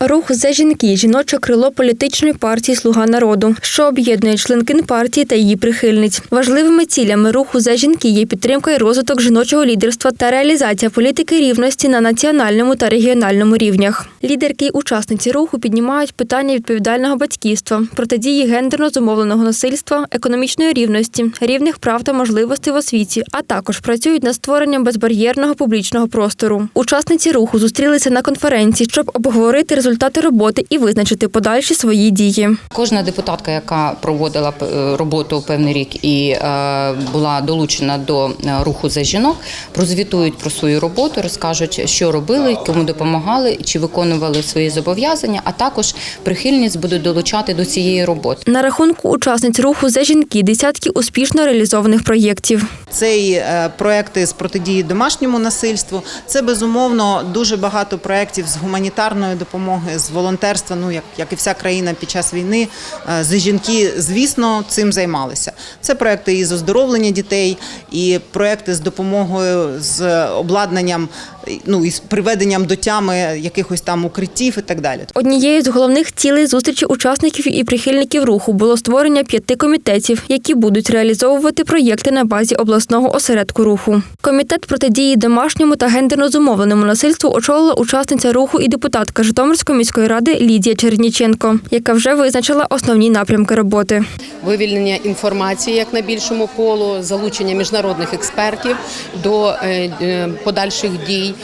Рух за жінки жіноче крило політичної партії Слуга народу, що об'єднує членкин партії та її прихильниць. Важливими цілями руху за жінки є підтримка і розвиток жіночого лідерства та реалізація політики рівності на національному та регіональному рівнях. Лідерки й учасниці руху піднімають питання відповідального батьківства, протидії гендерно зумовленого насильства, економічної рівності, рівних прав та можливостей в освіті, а також працюють над створенням безбар'єрного публічного простору. Учасниці руху зустрілися на конференції, щоб обговорити результати роботи і визначити подальші свої дії. Кожна депутатка, яка проводила е, роботу певний рік і е, була долучена до е, руху за жінок, прозвітують про свою роботу, розкажуть, що робили, кому допомагали, чи виконували свої зобов'язання. А також прихильність будуть долучати до цієї роботи. На рахунку учасниць руху за жінки десятки успішно реалізованих проєктів. Це е, проекти з протидії домашньому насильству. Це безумовно дуже багато проєктів з гуманітарної допомоги, з волонтерства. Ну як, як і вся країна під час війни, е, жінки, звісно, цим займалися. Це проекти із оздоровлення дітей, і проекти з допомогою з обладнанням, ну і з приведенням до тями якихось там укриттів і так далі. Однією з головних цілей зустрічі учасників і прихильників руху було створення п'яти комітетів, які будуть реалізовувати проєкти на базі обласного осередку руху. Комітет протидії домашньому та гендерно зумовленому насильству очолила учасниця руху і депутатка Житомирської міської ради Лідія Черніченко, яка вже визначила основні напрямки роботи. вивільнення інформації як на більшому колу, залучення міжнародних експертів до е, е, подальших дій,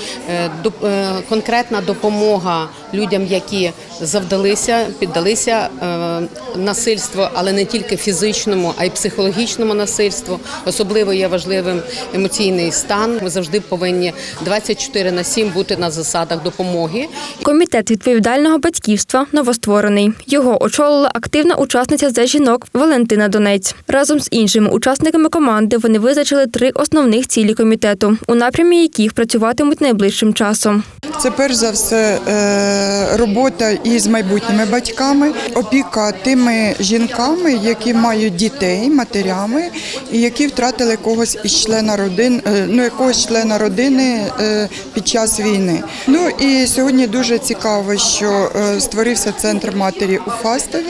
конкретна допомога людям, які завдалися, піддалися е, насильству, але не тільки фізичному, а й психологічному насильству. Особливо є важливим емоційний стан. Ми завжди повинні 24 на 7 бути на засадах допомоги Комітет відповідального батьківства новостворений. Його очолила активна учасниця за жінок Валентина Донець. Разом з іншими учасниками команди вони визначили три основних цілі комітету, у напрямі яких працюватимуть найближчим часом. Це перш за все е, робота із майбутніми батьками, опіка тими жінками, які мають дітей, матерями, і які втратили когось із члена родин, е, ну якогось члена родини е, під час війни. Ну і сьогодні дуже цікаво, що створився центр матері у Фастові.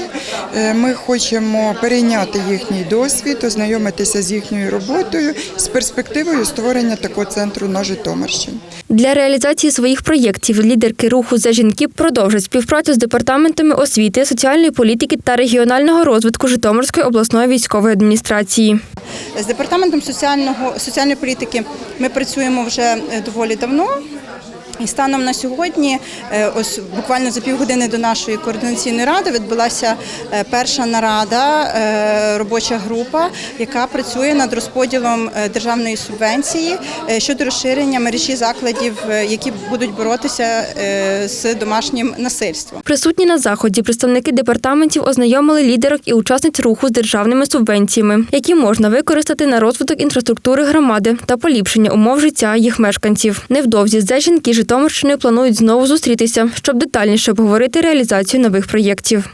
Ми хочемо перейняти їхній досвід, ознайомитися з їхньою роботою з перспективою створення такого центру на Житомирщині. Для реалізації своїх проєктів лідерки руху за жінки продовжать співпрацю з департаментами освіти, соціальної політики та регіонального розвитку Житомирської обласної військової адміністрації. З департаментом соціального соціальної політики ми працюємо вже е, доволі давно. І станом на сьогодні, е, ось буквально за півгодини до нашої координаційної ради, відбулася е, перша нарада, е, робоча група, яка працює над розподілом державної субвенції щодо розширення мережі закладів, які будуть боротися з домашнім насильством. Присутні на заході представники департаментів ознайомили лідерок і учасниць руху з державними субвенціями, які можна використати на розвиток інфраструктури громади та поліпшення умов життя їх мешканців. Невдовзі за жінки Житомирщини планують знову зустрітися, щоб детальніше обговорити реалізацію нових проєктів.